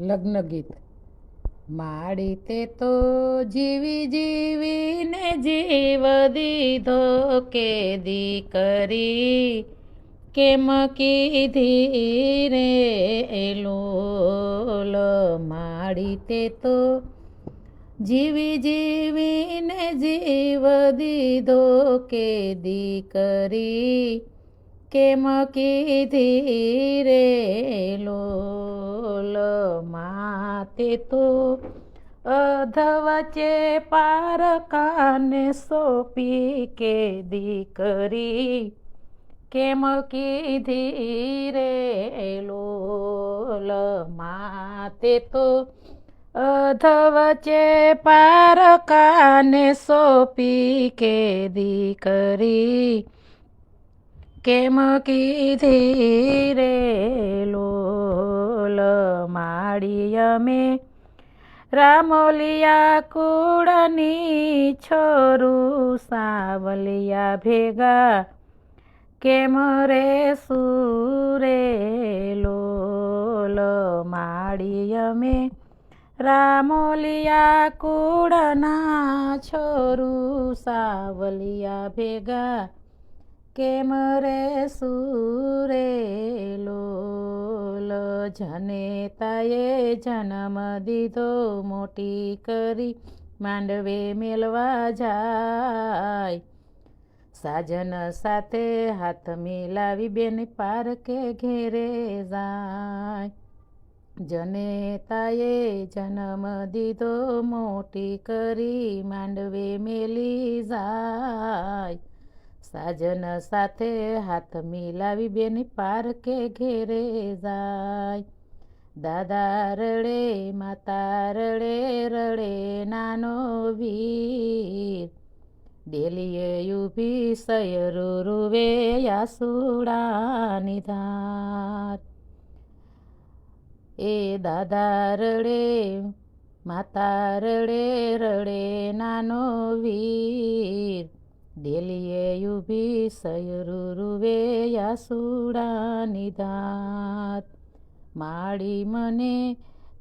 લગ્ન ગીત. માડી તે તો જીવી જીવીને જીવ દીધો કે દીકરી કેમ કીધી રે લોલ? માડી તે તો જીવી જીવીને જીવ દીધો કે દીકરી કેમ કીધી રે લોલ? માતે તો અધવચે પારકાને સોપી કે દીકરી? કેમ કીધી રે લોલ માતે તો અધવચે પારકાને સોપી કે દીકરી? કેમ કીધી રે લોલ માડી અમે. રામોલિયા કુળની છોરું સાવલિયા ભેગા. કેમ રે સુરે લોલ માડી અમે. રામોલિયા કુળના છોરું સાવલિયા ભેગા. કેમ રે સુરે લોલ જનેતાએ જન્મ દીધો મોટી કરી માંડવે મેલવા જાય. સાજન સાથે હાથ મિલાવી બેન પારકે ઘેરે જાય. જનેતાએ જન્મ દીધો મોટી કરી માંડવે મેલી જાય. સાજન સાથે હાથ મિલાવી બેન પારકે ઘેરે જાય. દાદા રડે માતા રડે રડે નાનો વીર. ડેલીએ ઊભી સયરુ રૂવે યાસુડાની ધાર. એ દાદા રડે માતા રડે રડે નાનો વીર. ડેલીએ ઊભી સયરુ રૂવે યાસુડાની ધાર માડી મને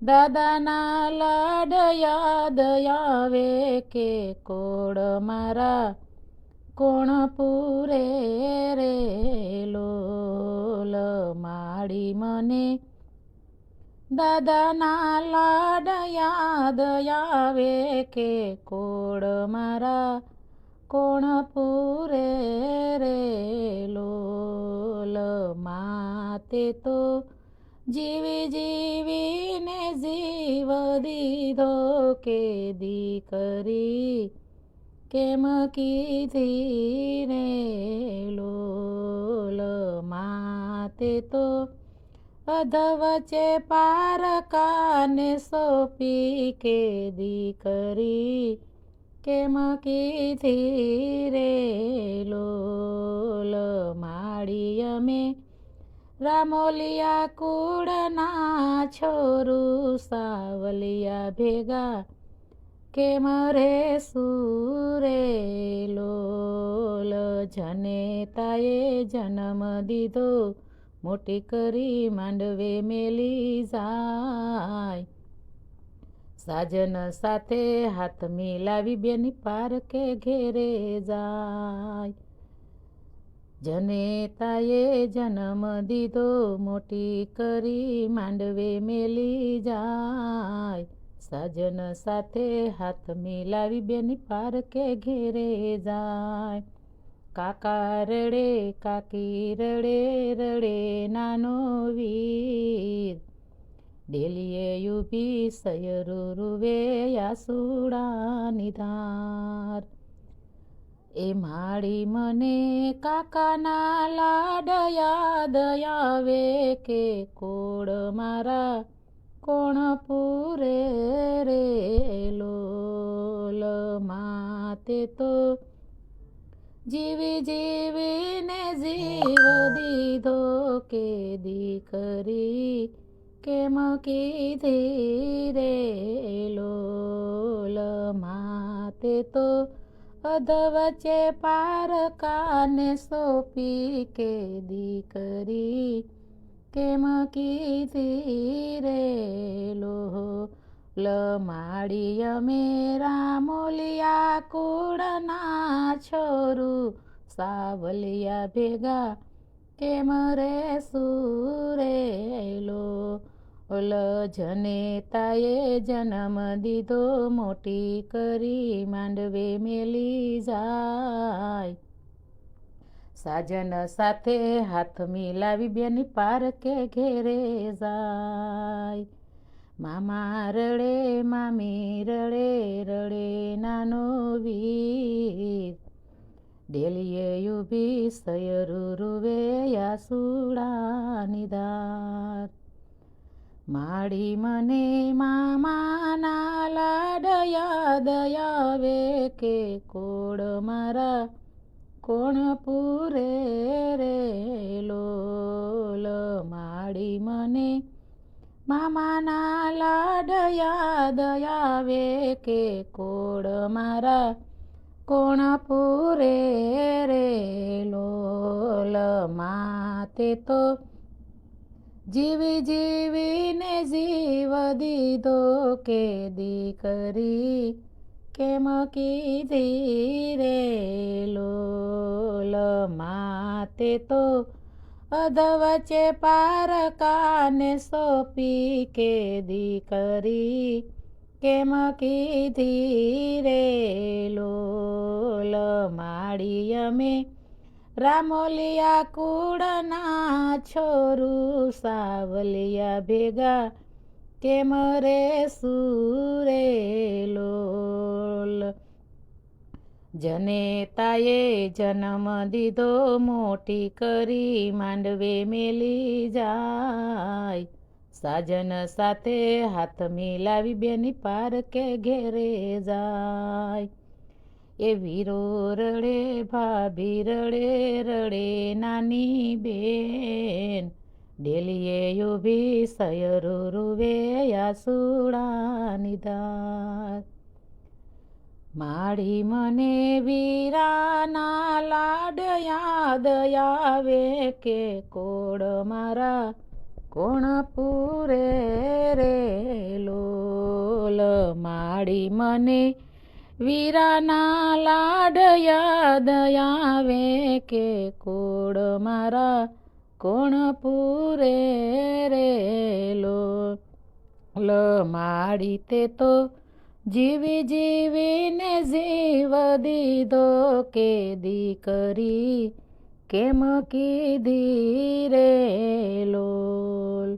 દાદાના લાડ યાદ આવે કે કોડ મારા કોણ પૂરે રે લોલ માડી મને દાદાના લાડ યાદ આવે કે કોડ મારા કોણ પૂરે રે લોલ માતે તો જીવી જીવીને જીવ દીધો કે દીકરી કેમ કીધી રે લોલ માતે તો? અધવચે પારકાને સોપી કે દીકરી કેમ કીધી રે લોલ માડી અમે રામોલિયા કુળના છોરુ સાવલિયા ભેગા. કેમ રે સુરે લોલ જનેતાએ જન્મ દીધો? મોટી કરી માંડવે મેલી જાય. સાજન સાથે હાથ મિલાવી બેની પારકે ઘેરે જાય. જનેતાએ જન્મ દીધો, મોટી કરી માંડવે મેલી જાય. સાજન સાથે હાથ મિલાવી બેની પારકે ઘેરે જાય. કાકા રડે, કાકી રડે રડે નાનો વીર. ડેલીએ યાસુડાની એ માડી મને કાકાના લાડયા દયાવે કે કોડ મારા કોણ પૂરે રે લોલ માતે તો જીવી જીવીને જીવ દીધો કે દીકરી કેમ કીધી રે લોલ માતે તો અધવચે પારકાને સોપી કે દીકરી કેમ કીધી રે લો લમાડી અમે રામોલિયા કુળના છોરુ સાવલિયા ભેગા કેમ રે સુરેલો ઓલ જનેતાએ જન્મ દીધો, મોટી કરી માંડવે મેલી જાય. સાજન સાથે હાથ મિલાવી બેની પારકે ઘેરે જાય. મામા રડે, મામી રડે રડે નાનો વીર. ડેલીએ યુભી સયરુ રૂવે યાસુડા ધાર માડી મને મામાના લાડયા દયાવે કે કોડ મારા? કોણ પૂરે રે લોલ? માડી મને મામાના લાડયા દયાવે કે કોડ મારા? કોણ પૂરે રે લોલ? માતે તો જીવી જીવીને જીવ દીધો કે દીકરી કેમ કીધી રે લોલ માતે તો અધવચે પાર કાને સોપી કે દીકરી કેમ કીધી રે લોલ માડી અમે રામોલિયા કુળના છોરું સાવલિયા ભેગા, કેમ રે સુરે લોલ? જનેતાએ જન્મ દીધો, મોટી કરી માંડવે મેલી જાય. સાજન સાથે હાથ મિલાવી બેની પારકે ઘેરે જાય. એ વીરો રડે ભાભી રડે રડે નાની બેન. ડેલીએ યુભી સયરો રૂવે યાસુડાની નિદાર માડી મને વીરાના લાડ યાદ આવે કે કોડ મારા કોણ પૂરે રે લોલ. માડી મને વીરાના લાડયા દયાવે કે કોડ મારા કોણ પૂરે રે લ? માડી તે તો જીવી જીવીને જીવ દીધો કે દીકરી કેમ કીધી રે લોલ